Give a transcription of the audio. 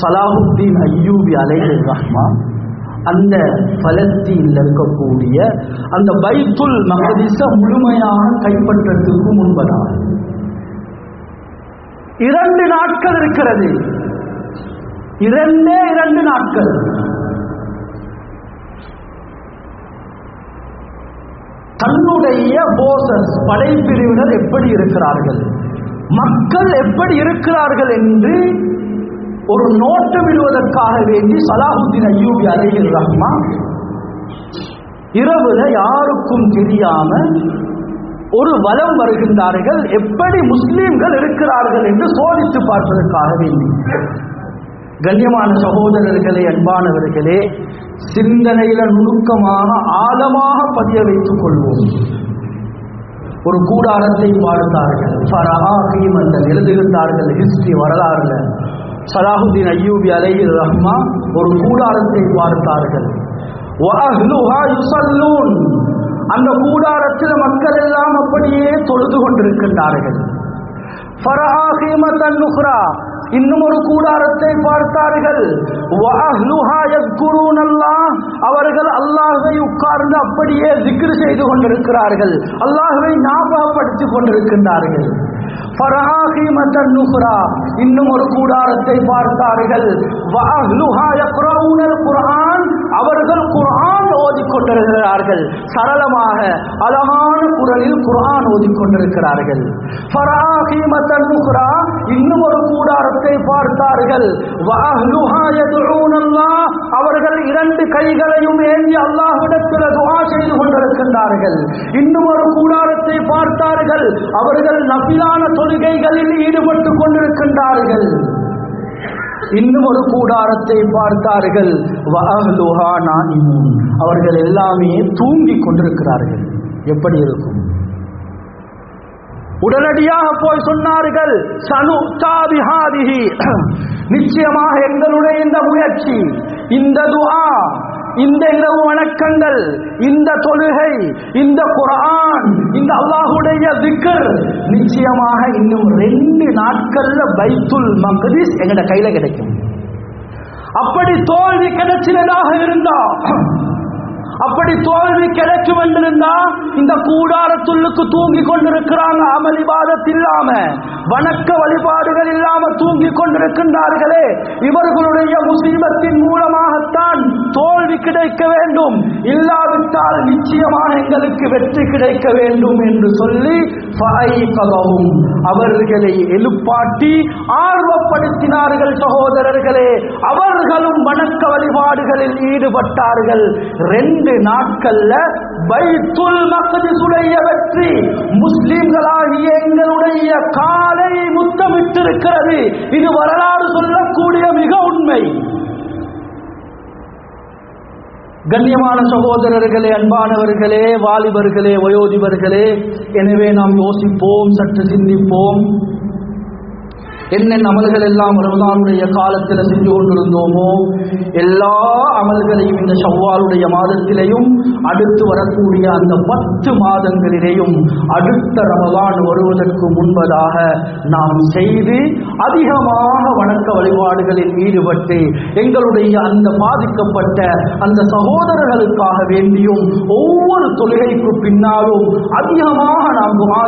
சலாஹுத்தீன் ஐயூபி அலைஹி ரஹ்மான் அந்த பலஸ்தீன்ல இருக்கக்கூடிய அந்த பைத்துல் மகதிச முழுமையாக கைப்பற்றத்துக்கு முன்பதாக. இரண்டு நாட்கள் இருக்கிறது. இரண்டே இரண்டு நாட்கள். தன்னுடைய போசஸ் படைப்பிரிவினர் எப்படி இருக்கிறார்கள்? மக்கள் எப்படி இருக்கிறார்கள் என்று ஒரு நோட்டு விடுவதற்காக வேண்டி சலாஹுத்தீன் அய்யூபி அலைஹிர் ரஹ்மா இரவுல யாருக்கும் தெரியாம ஒரு வலம் வருகின்றார்கள். எப்படி முஸ்லீம்கள் இருக்கிறார்கள் என்று சோதித்து பார்ப்பதற்காக வேண்டி. கண்ணியமான சகோதரர்களே அன்பானவர்களே சிந்தனையில நுணுக்கமாக ஆழமாக பதிய வைத்துக் கொள்வோம். ஒரு கூடாரத்தை பார்த்தார்கள் எழுதுகின்றார்கள். ஹிஸ்டரி வரலாறுல சலாஹுதீன் ஐயூபி அலை ரஹ்மா ஒரு கூடாரத்தை பார்த்தார்கள். அந்த கூடாரத்தில் மக்கள் எல்லாம் அப்படியே தொழுது கொண்டிருக்கின்றார்கள். இன்னும் ஒரு கூடாரத்தை பார்த்தார்கள். அவர்கள் அல்லாஹை உட்கார்ந்து அப்படியே திக்ரு செய்து கொண்டிருக்கிறார்கள். அல்லாஹை ஞாபகப்படுத்திக் கொண்டிருக்கின்றார்கள். இன்னும் ஒரு கூடாரத்தை பார்த்தார்கள் குரான் அவர்கள் குரான் ஓதிக்கொண்டிருக்கிறார்கள் சரளமாக அழகான குரலில் குர்ஆன் ஓதிக்கொண்டிருக்கிறார்கள் இன்னும் ஒரு கூடாரத்தை பார்த்தார்கள் அவர்கள் இரண்டு கைகளையும் ஏந்தி அல்லாஹ்விடத்தில் துவா செய்து இன்னும் ஒரு கூடாரத்தை பார்த்தார்கள். அவர்கள் நபிலான தொழுகைகளில் ஈடுபட்டு கொண்டிருக்கின்றார்கள். இன்னும் ஒரு கூடாரத்தை பார்த்தார்கள். அவர்கள் எல்லாமே தூங்கிக் கொண்டிருக்கிறார்கள். எப்படி இருக்கும்? உடனடியாக போய் சொன்னார்கள் நிச்சயமாக எங்களுடைய இந்த முயற்சி இந்த துஆ இந்த இரவு வணக்கங்கள் இந்த தொழுகை இந்த குரான் இந்த அல்லாஹுடைய திக்கர் நிச்சயமாக இன்னும் ரெண்டு நாட்கள்ல பைத்துல் மக்ரிஸ் எங்கட கையில கிடைக்கும். அப்படி தோல்வி கிடைச்சினதாக இருந்தா அப்படி தோல்வி கிடைக்கும் என்றிருந்தா இந்த கூடாரத்துள்ளுக்கு தூங்கி கொண்டிருக்கிறாங்க. அமல் இபாதத் இல்லாம வணக்க வழிபாடுகள் இல்லாம தூங்கி கொண்டிருக்கின்றார்களே. இவர்களுடைய முசீபத்தின் மூலமாகத்தான் தோல்வி கிடைக்க வேண்டும். இல்லாவிட்டால் நிச்சயமாக எங்களுக்கு வெற்றி கிடைக்க வேண்டும் என்று சொல்லி அவர்களை எழுப்பாட்டி ஆர்வப்படுத்தினார்கள் சகோதரர்களே. அவர்களும் வணக்க வழிபாடுகளில் ஈடுபட்டார்கள். ரெண்டு நாட்கள்ல பைத்துல் மக்திசுடைய வெற்றி. முஸ்லிம்களாகிய எங்களுடைய காலை முத்தமிட்டிருக்கிறது. இது வரலாறு சொல்லக்கூடிய மிக உண்மை. கண்ணியமான சகோதரர்களே அன்பானவர்களே வாலிபர்களே வயோதிபர்களே எனவே நாம் யோசிப்போம் சற்று சிந்திப்போம். என்னென்ன அமல்கள் எல்லாம் ரமதானுடைய காலத்தில் செஞ்சு கொண்டிருந்தோமோ எல்லா அமல்களையும் இந்த ஷவ்வாலுடைய மாதத்திலேயும் அடுத்து வரக்கூடிய அந்த பத்து மாதங்களிலேயும் அடுத்த ரமதான் வருவதற்கு முன்பதாக நாம் செய்து அதிகமாக வணக்க வழிபாடுகளில் ஈடுபட்டு எங்களுடைய அந்த பாதிக்கப்பட்ட அந்த சகோதரர்களுக்காக வேண்டியும் ஒவ்வொரு தொழுகைக்கு பின்னாலும் அதிகமாக நாம் துஆ